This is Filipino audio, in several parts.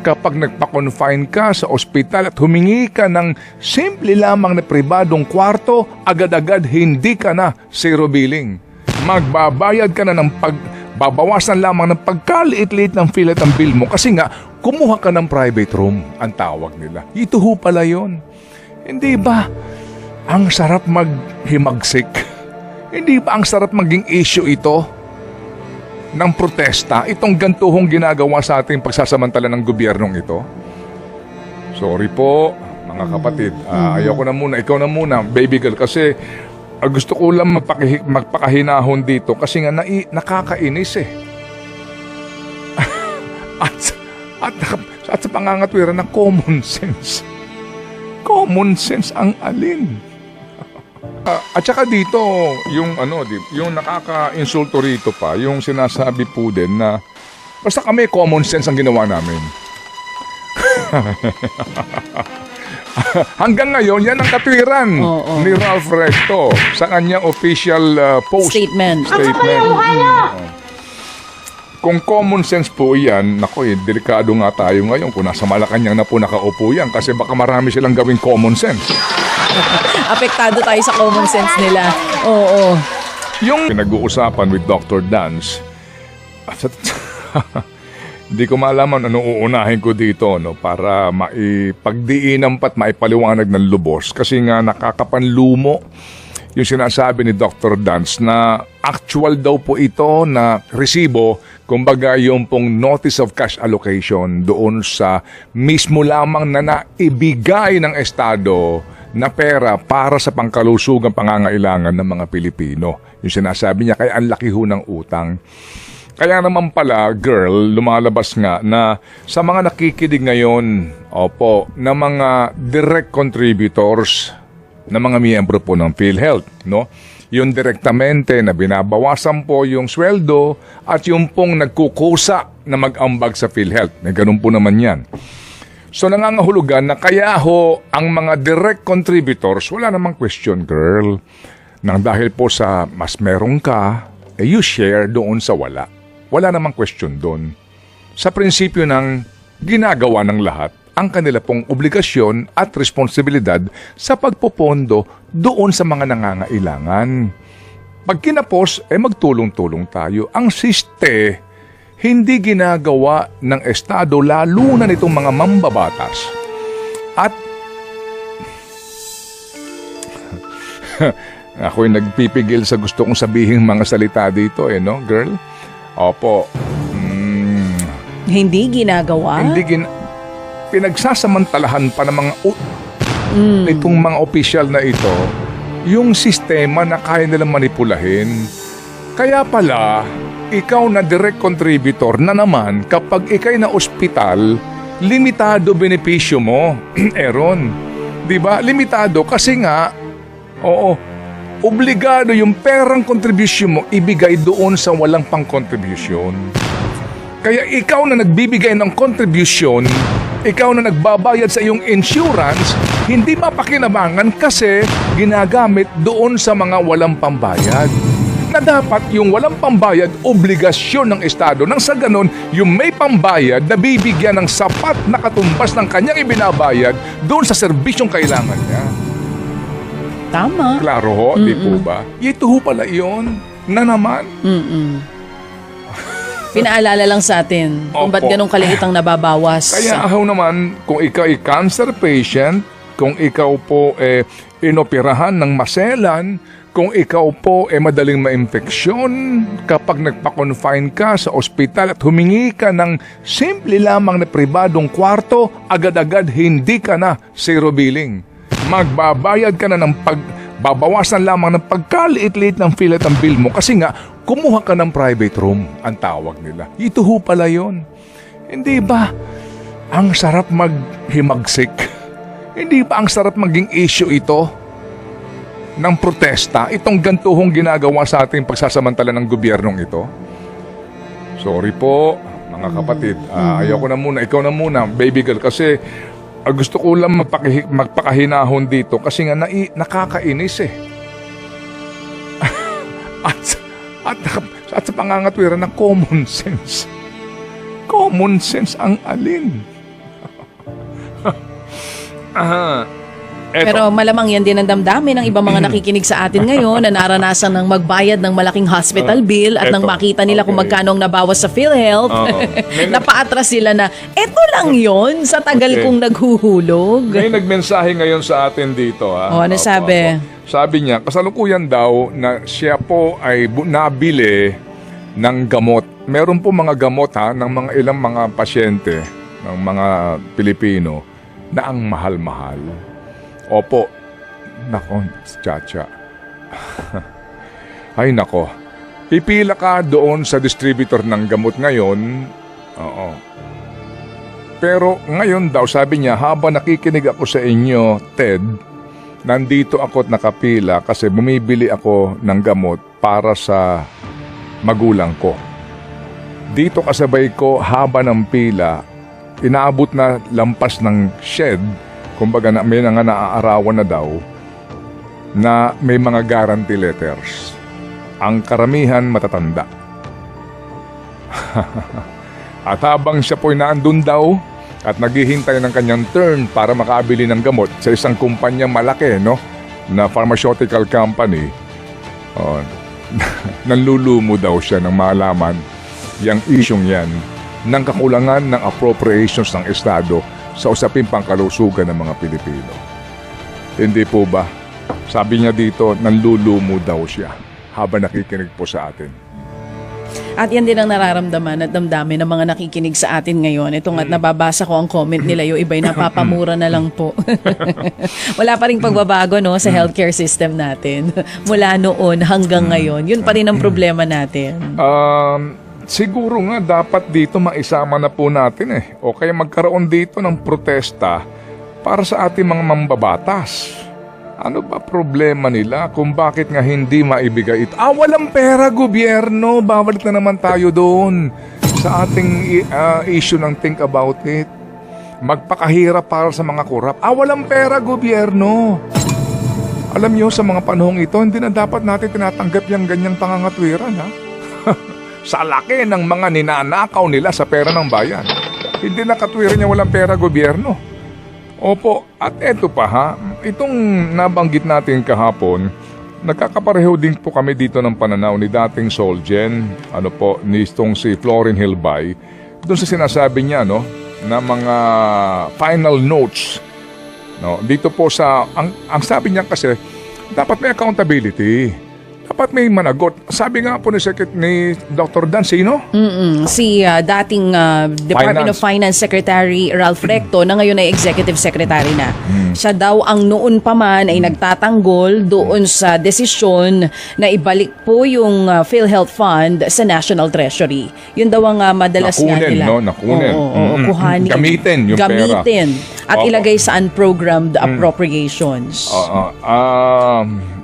kapag nagpa-confine ka sa ospital at humingi ka ng simple lamang na pribadong kwarto, agad-agad hindi ka na zero billing. Magbabayad ka na ng pag babawasan lamang ng pagkaliit-liit ng filet ang bill mo kasi nga kumuha ka ng private room ang tawag nila. Ito ho pala yun. Hindi ba ang sarap maghimagsik? Hindi ba ang sarap maging issue ito? Ng protesta, itong gantuhong ginagawa sa ating pagsasamantala ng gobyernong ito? Sorry po, mga kapatid. Ah, ayoko na muna. Ikaw na muna, baby girl. Kasi ah, gusto ko lang magpaki- magpakahinahon dito kasi nga nai- nakakainis eh. at, at, at sa pangangatwiran ng common sense. Common sense ang alin. Ah, at saka dito, yung ano, di, yung nakaka-insulto rito pa, yung sinasabi po din na basta kami common sense ang ginawa namin. Hanggang ngayon, yan ang katwiran Oo. ni Ralph Recto sa kanyang official uh, post Statement. statement. Mm. Kung common sense po yan, nako eh, delikado nga tayo ngayon kung nasa Malacanang na po nakaupo yan kasi baka marami silang gawing common sense. Apektado tayo sa common sense nila. Oo. Yung pinag-uusapan with Dr. Dance, hindi ko malaman ano uunahin ko dito no, para maipagdiinan pat maipaliwanag ng lubos kasi nga nakakapanlumo yung sinasabi ni Dr. Dance na actual daw po ito na resibo, kumbaga yung pong notice of cash allocation doon sa mismo lamang na naibigay ng Estado na pera para sa pangkalusugang pangangailangan ng mga Pilipino. Yung sinasabi niya, kaya ang laki ho ng utang. Kaya naman pala, girl, lumalabas nga na sa mga nakikinig ngayon, opo, na mga direct contributors na mga miyembro po ng PhilHealth, no? Yung direktamente na binabawasan po yung sweldo at yung pong nagkukusa na mag-ambag sa PhilHealth. May ganun po naman yan. So nangangahulugan na kaya ho ang mga direct contributors, wala namang question, girl. Nang dahil po sa mas meron ka, eh you share doon sa wala. Wala namang question doon. Sa prinsipyo ng ginagawa ng lahat ang kanila pong obligasyon at responsibilidad sa pagpopondo doon sa mga nangangailangan. Pag kinapos, eh magtulong-tulong tayo. Ang siste, hindi ginagawa ng Estado lalo na nitong mga mambabatas. At ako'y nagpipigil sa gusto kong sabihin mga salita dito eh, no, girl? Opo. Mm, Hindi ginagawa. hindi gin... Pinagsasamantalahan pa ng mga... u- Itong mga opisyal na ito, yung sistema na kaya nilang manipulahin. Kaya pala, ikaw na direct contributor na naman kapag ikay na ospital, limitado benepisyo mo. Eron. 'Di ba? Limitado kasi nga oo, obligado yung perang contribution mo ibigay doon sa walang pang-contribution. Kaya ikaw na nagbibigay ng contribution, ikaw na nagbabayad sa iyong insurance, hindi mapakinabangan kasi ginagamit doon sa mga walang pambayad. Na dapat yung walang pambayad, obligasyon ng Estado. Nang sa ganon, yung may pambayad na bibigyan ng sapat na katumbas ng kanyang ibinabayad doon sa serbisyong kailangan niya. Tama. Klaro ho, di po ba? Ito ho pala yun na naman. Mm-mm. Pinaalala lang sa atin kung ba't Opo. ganun kaliit ang nababawas. Kaya ahaw naman, kung ikaw ay cancer patient, kung ikaw po eh, inoperahan ng maselan, kung ikaw po eh, madaling ma-infeksyon, kapag nagpa-confine ka sa ospital at humingi ka ng simple lamang na pribadong kwarto, agad-agad hindi ka na zero billing. Magbabayad ka na ng pag babawasan lamang ng pagkaliit-liit ng filet ang bill mo kasi nga kumuha ka ng private room ang tawag nila. Ito ho pala yun. Hindi ba ang sarap maghimagsik? Hindi ba ang sarap maging issue ito ng protesta? Itong gantuhong ginagawa sa ating pagsasamantala ng gobyernong ito? Sorry po, mga kapatid. Ah, ayoko na muna. Ikaw na muna, baby girl. Kasi ah, gusto ko lang magpaki- magpakahinahon dito kasi nga nai- nakakainis eh. at, at, at sa pangangatwiran ng common sense. Common sense ang alin. Ah, eto. Pero malamang yan din ang damdamin ng ibang mga nakikinig sa atin ngayon na naranasan ng magbayad ng malaking hospital bill at nang eto. makita nila kung Okay. magkano ang nabawas sa PhilHealth, napaatras sila na, eto lang yon sa tagal Okay. kong naghuhulog. May nagmensahe ngayon sa atin dito. Ha? Oh, ano Opo, sabi? opo. Sabi niya, kasalukuyan daw na siya po ay bu- nabili ng gamot. Meron po mga gamot ha, ng mga ilang mga pasyente ng mga Pilipino na ang mahal-mahal. Opo. Nako, chacha. Ay nako. Pipila ka doon sa distributor ng gamot ngayon. Oo. Pero ngayon daw, sabi niya, habang nakikinig ako sa inyo, Ted, nandito ako at nakapila kasi bumibili ako ng gamot para sa magulang ko. Dito kasabay ko haba ng pila, inaabot na lampas ng shed, kumbaga na, may nga naaarawan na daw, na may mga guarantee letters. Ang karamihan matatanda. At habang siya po'y naandun daw at naghihintay ng kanyang turn para makabili ng gamot sa isang kumpanya malaki, no? Na pharmaceutical company, oh, nanlulumo daw siya ng malaman yung isyong yan ng kakulangan ng appropriations ng Estado sa usaping pangkalusugan ng mga Pilipino. Hindi po ba? Sabi niya dito, nanlulumo daw siya habang nakikinig po sa atin. At yan din ang nararamdaman at damdamin ng mga nakikinig sa atin ngayon. Itong Mm. at nababasa ko ang comment nila, yung iba'y napapamura na lang po. Wala pa rin pagbabago no, Mm. sa healthcare system natin. Mula noon hanggang ngayon. Yun pa rin ang problema natin. Um, siguro nga dapat dito maisama na po natin eh. O kaya magkaroon dito ng protesta para sa ating mga mambabatas. Ano ba problema nila kung bakit nga hindi maibigay ito? Ah, walang pera, gobyerno. Babalik na naman tayo doon sa ating uh, issue ng think about it. Magpakahirap para sa mga kurap. Ah, walang pera, gobyerno. Alam niyo, sa mga panahong ito, hindi na dapat natin tinatanggap yung ganyang pangangatwiran, ha? Sa laki ng mga ninanakaw nila sa pera ng bayan. Hindi na katwiran niya walang pera gobyerno. Opo, at eto pa ha, itong nabanggit natin kahapon, nagkakapareho din po kami dito ng pananaw ni dating Solgen, ano po, ni itong si Florin Hilbay, doon sa sinasabi niya, no, na mga final notes No, dito po sa ang ang sabi niya kasi dapat may accountability. Dapat may managot. Sabi nga po ni Secret ni Dr. Dan Sino? Mm-mm. Si ah, dating ah, Department of Finance Secretary Ralph Recto na ngayon ay Executive Secretary na. Hmm. Siya daw ang noon pa man ay nagtatanggol doon sa desisyon na ibalik po yung ah, PhilHealth Fund sa National Treasury. Yun daw ang ah, madalas nga Nakunin, nila. no? Nakunin. Oo, oo, oo, Mm-mm. kuhanin. Gamitin yung pera. Gamitin. At Oo. Ilagay sa unprogrammed appropriations. Oo. um,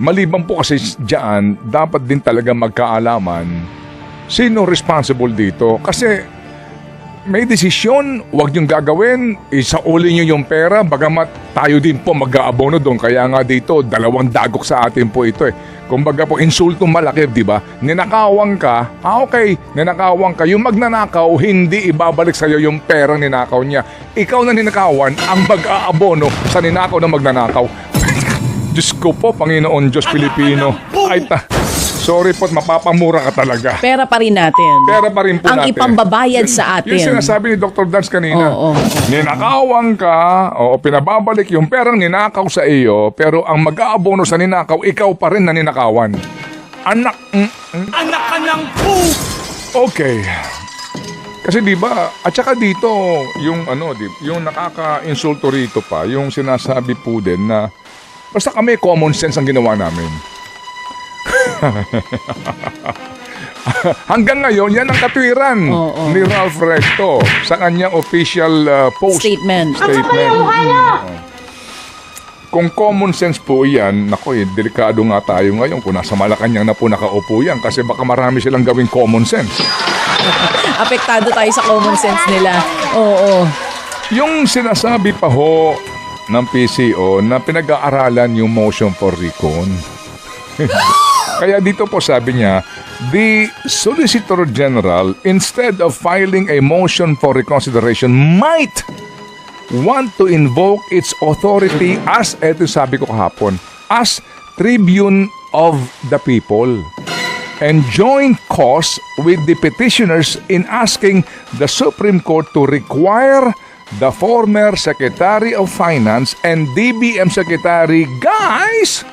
maliban po kasi diyan, dapat din talaga magkaalaman sino responsible dito. Kasi may desisyon, huwag niyong gagawin, isauli niyo yung pera, bagamat tayo din po mag-aabono doon. Kaya nga dito, dalawang dagok sa atin po ito eh. Kumbaga po, insultong malaki, di ba? Ninakawang ka, ah okay, ninakawang ka. Yung magnanakaw, hindi ibabalik sa'yo yung perang ninakaw niya. Ikaw na ninakawan ang mag-aabono sa ninakaw na magnanakaw. Diyos ko po, Panginoon Diyos Pilipino. Ay ta, sorry po, mapapamura ka talaga. Pera pa rin natin. Pera pa rin po ang natin. ipambabayad sa atin. Yung sinasabi ni Dr. Dance kanina. Oo, oo, oo. Ninakawan ka, o pinababalik yung perang ninakaw sa iyo, pero ang mag-aabono sa ninakaw, ikaw pa rin na ninakawan. Anak... mm, mm. Anak ka ng po! Okay. Kasi 'di ba, at saka dito yung ano, di, yung nakaka-insulto rito pa, yung sinasabi po din na basta kami common sense ang ginawa namin. Hanggang ngayon, yan ang katwiran Oo. ni Ralph Recto sa kanyang official uh, post Statement. statement. Mm. Kung common sense po yan, nako eh, delikado nga tayo ngayon kung nasa Malacanang na po nakaupo yan kasi baka marami silang gawing common sense. Apektado tayo sa common sense nila. Oo. Yung sinasabi pa ho ng PCO na pinag-aaralan yung motion for recon. Kaya dito po sabi niya, the Solicitor General, instead of filing a motion for reconsideration, might want to invoke its authority as, eto sabi ko kahapon, as tribune of the people and join cause with the petitioners in asking the Supreme Court to require the former Secretary of Finance and DBM Secretary, guys,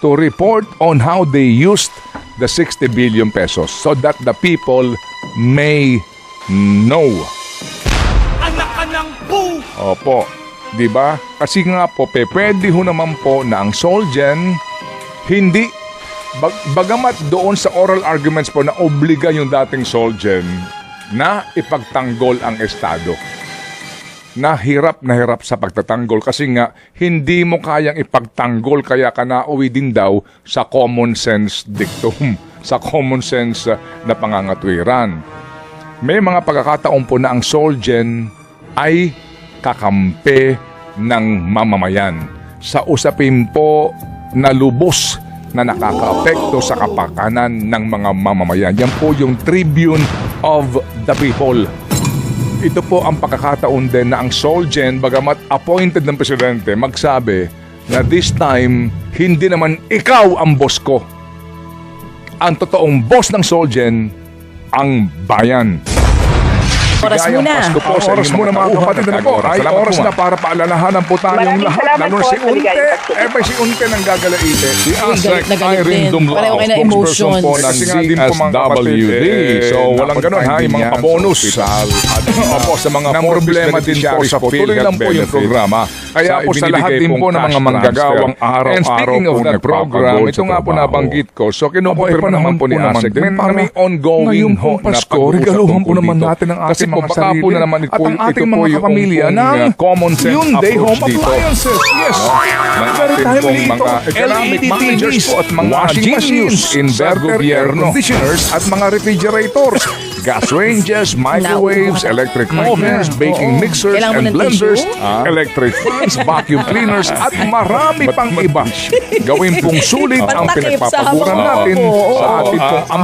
to report on how they used the 60 billion pesos so that the people may know. Anak ka ng pu! Opo. 'Di ba? Kasi nga po, pe, pwede ho naman po na ang Solgen hindi bag, bagamat doon sa oral arguments po na obliga yung dating Solgen na ipagtanggol ang Estado. Na hirap na hirap sa pagtatanggol kasi nga hindi mo kayang ipagtanggol kaya ka nauwi din daw sa common sense dictum, sa common sense uh, na pangangatwiran. May mga pagkakataon po na ang Solgen ay kakampi ng mamamayan sa usapin po na lubos na nakakaapekto sa kapakanan ng mga mamamayan. Yan po yung Tribune of the People. Ito po ang pagkakataon din na ang Solgen, bagamat appointed ng presidente, magsabi na this time, hindi naman ikaw ang boss ko. Ang totoong boss ng Solgen, ang bayan. Oras Ligayang muna. Pasko po sa Oras inyong muna, mga tauhan kapatid. at Ano po? kag-oras. Ay, Salamat oras po, na ah. para paalalahanan po tayong Maraming lahat. salamat Lalo po na si Unte. ligayang Pasko. Eh, ba si Unte nang gagalaite? Si Asek galit na galit Irene din. Dumlao, Pareho kayo na spokesperson po emotions. ng Kasi nga din po, mga kapatid, ZSWD. eh, So, walang ganun ha, yung mga yan pabonus. sa ospital. Opo, sa mga Ng problema din po beneficiaries sa po, tuloy lang po yung benefit. programa. Kaya po sa lahat din pong po ng cash mga manggagawang transfer. araw-araw And speaking po of that program, nagpapagod ito sa nga po trabaho. nabanggit ko. So, kinukuha pa naman po ni Asek na may ongoing ngayon ho pong na Pasko, pag-uusap regaluhan po naman dito. natin ang Kasi ating po, mga baka po sarili na naman ito, at ang ating po mga kapamilya ng common sense Hyundai Home dito. Appliances. Yes. ng Very ating timely ito. mga economic LED managers TVs po at mga washing machines, inverter, air conditioners at mga refrigerators, gas ranges, microwaves, electric ovens, baking mixers and blenders, tissue? electric fans, vacuum cleaners at marami pang iba. Gawin pong sulit ang pinagpapaguran natin sa ating pong ah, ang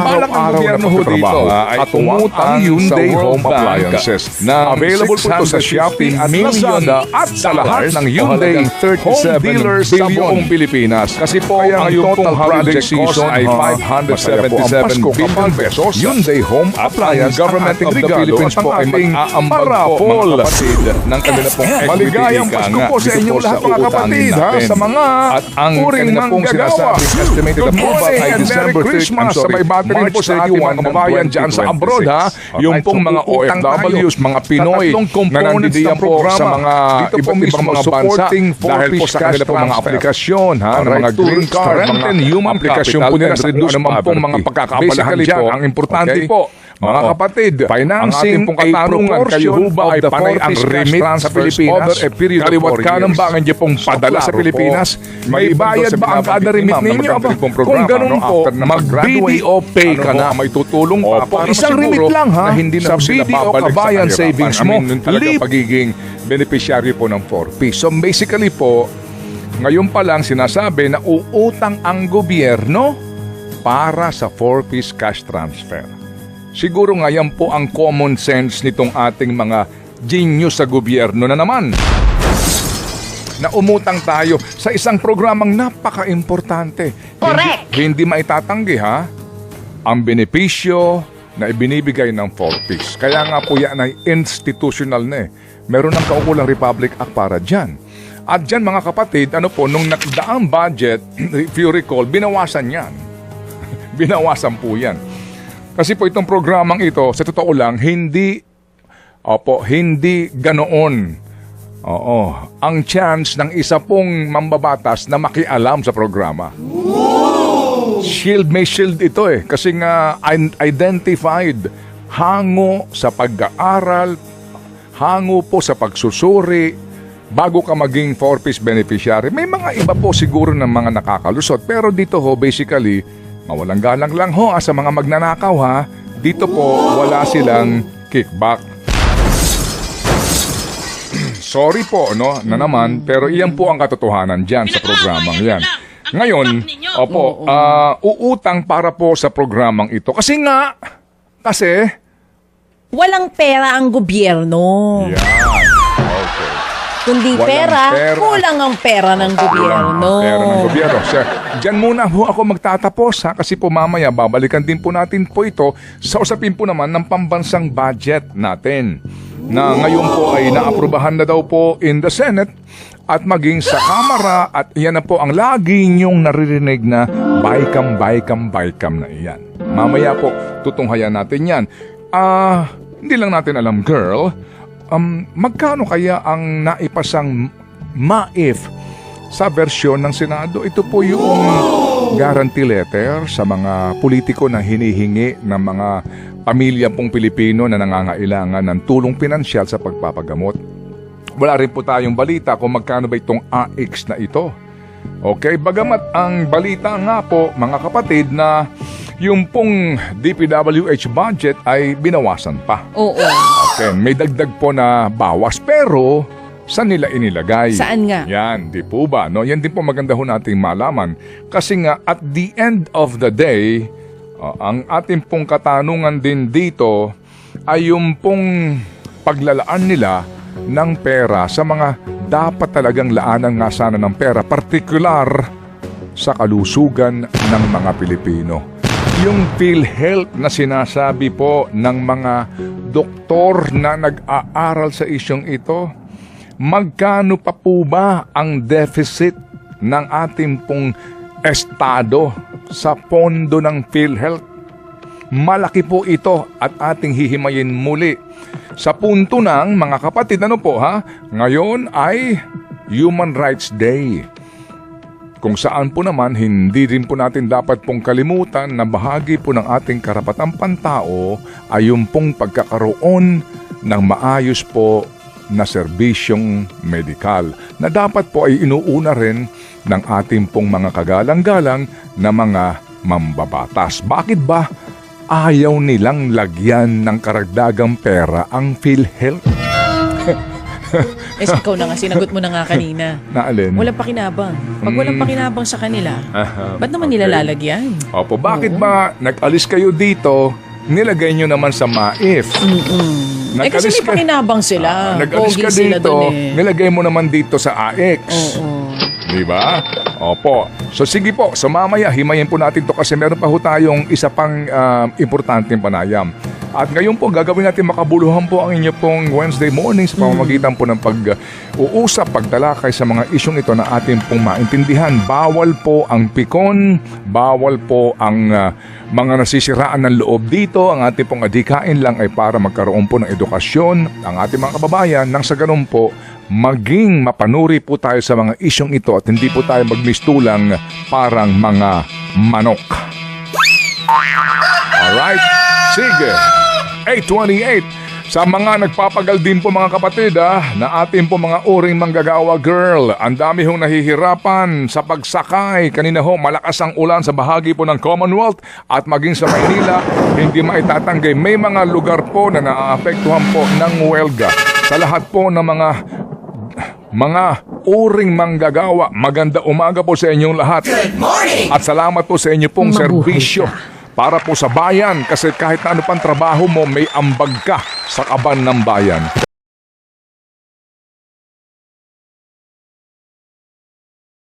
gobyerno ho dito ah, at tumutang umutang Hyundai Home Appliances na available po ito sa 650 Shopee at Lazada at sa lahat ng Hyundai home 37 dealers sa buong Pilipinas. Kasi po, ang total project season cost ay ay 577 billion pesos. Hyundai Home Appliance government ang of the Philippines po ay mag-aambag po mga kapatid ng kanila pong Maligayang Pasko po sa po lahat mga kapatid ha, sa mga At ang uring pong manggagawa. sinasabing estimated Good approval morning ay December Merry 30, Christmas. I'm sa sorry, March po sa ating 31 mga kababayan dyan sa abroad ha. Yung pong mga OFWs, mga Pinoy na ng po sa mga po iba't ibang mga bansa dahil po sa kanila cash po mga aplikasyon ha, ng mga green card, mga aplikasyon po nila sa ano man pong mga Basically dyan. po, Ang importante po, mga Oo. kapatid, Financing ang ating pong katanungan, kayo ba ay panay ang remit sa Pilipinas? over a period of Kaliwat kanan years? ba ang pong padala sa Pilipinas? May bayad ba ang kada remit ninyo? Kung ganun po, mag-BDO pay ka na. may tutulong pa Opo, isang remit lang ha. hindi na Sa BDO Kabayan. Savings mo, libre. pagiging beneficiary po ng 4P. So basically po, ngayon pa lang sinasabi na uutang ang gobyerno para sa 4-piece cash transfer. Siguro nga yan po ang common sense nitong ating mga genius sa gobyerno na naman. Na umutang tayo sa isang programang napaka-importante. Correct. Hindi, hindi maitatanggi ha, ang benepisyo na ibinibigay ng 4-piece. Kaya nga po yan ay institutional na eh. Meron ng kaukulang Republic Act para dyan. At dyan mga kapatid, ano po, nung nakdaang budget, if you recall, binawasan yan. binawasan po yan. Kasi po itong programang ito, sa totoo lang, hindi, opo, hindi ganoon. Oo, ang chance ng isa pong mambabatas na makialam sa programa. Shield may shield ito eh. Kasi nga identified hango sa pag-aaral, hango po sa pagsusuri, bago ka maging four-piece beneficiary. May mga iba po siguro ng mga nakakalusot. Pero dito ho, basically, mawalang galang lang ho ah, sa mga magnanakaw ha. Dito po, wala silang kickback. Sorry po, no, na naman, pero iyan po ang katotohanan dyan sa programang yan. Ngayon, Opo, ah, uutang para po sa programang ito. Kasi nga, kasi, Walang pera ang gobyerno. yan. Kundi Walang pera, pera. kulang ang pera ng gobyerno. Pera ng gobyerno. Sir, dyan muna ho ako magtatapos ha, kasi po mamaya babalikan din po natin po ito sa usapin po naman ng pambansang budget natin na ngayon po ay naaprubahan na daw po in the Senate at maging sa Kamara at yan na po ang lagi niyong naririnig na baykam, baykam, baykam na iyan. Mamaya po tutunghayan natin yan. Ah, hindi lang natin alam, girl, um, magkano kaya ang naipasang MAIF sa versyon ng Senado. Ito po yung guarantee letter sa mga politiko na hinihingi ng mga pamilya pong Pilipino na nangangailangan ng tulong pinansyal sa pagpapagamot. Wala rin po tayong balita kung magkano ba itong AX na ito. Okay, bagamat ang balita nga po mga kapatid na yung pong DPWH budget ay binawasan pa. Oo. Okay, may dagdag po na bawas pero saan nila inilagay? Saan nga? Yan, di po ba? No? Yan din po maganda ho nating malaman. Kasi nga at the end of the day, uh, ang ating pong katanungan din dito ay yung pong paglalaan nila ng pera sa mga dapat talagang laanan nga sana ng pera, partikular sa kalusugan ng mga Pilipino. Yung PhilHealth na sinasabi po ng mga doktor na nag-aaral sa isyong ito, magkano pa po ba ang deficit ng ating pong estado sa pondo ng PhilHealth? Malaki po ito at ating hihimayin muli. Sa punto ng mga kapatid, ano po ha? Ngayon ay Human Rights Day. Kung saan po naman hindi rin po natin dapat pong kalimutan na bahagi po ng ating karapatang pantao ay yung pong pagkakaroon ng maayos po na serbisyong medikal na dapat po ay inuuna rin ng ating pong mga kagalang-galang na mga mambabatas. Bakit ba ayaw nilang lagyan ng karagdagang pera ang PhilHealth? Eh, ikaw na nga, sinagot mo na nga kanina. Na alin? Walang pakinabang. Pag walang pakinabang sa kanila, ba't naman nila okay. lalagyan? Opo, bakit ba nag-alis kayo dito, nilagay nyo naman sa MAIF? Eh kasi may pakinabang sila. nag-alis Pogi ka sila dito, dun eh. nilagay mo naman dito sa AX. Oo. Di ba? Opo. So sige po, so mamaya himayin po natin to kasi meron pa ho tayong isa pang ah, importanteng panayam. At ngayon po, gagawin natin makabuluhan po ang inyo pong Wednesday morning sa pamamagitan po ng pag-uusap, pagtalakay sa mga isyong ito na ating pong maintindihan. Bawal po ang pikon, bawal po ang ah, mga nasisiraan ng loob dito. Ang ating pong adikain lang ay para magkaroon po ng edukasyon ang ating mga kababayan nang sa ganun po maging mapanuri po tayo sa mga isyong ito at hindi po tayo magmistulang parang mga manok. Alright? Sige. 828. Sa mga nagpapagal din po mga kapatid ah, na ating po mga uring manggagawa girl, ang dami hong nahihirapan sa pagsakay. Kanina ho, malakas ang ulan sa bahagi po ng Commonwealth at maging sa Maynila, hindi maitatanggay. May mga lugar po na naaapektuhan po ng welga. Sa lahat po ng mga mga uring manggagawa, maganda umaga po sa inyong lahat. At salamat po sa inyo pong Mabuhay serbisyo para po sa bayan kasi kahit na ano pang trabaho mo, may ambag ka sa kaban ng bayan.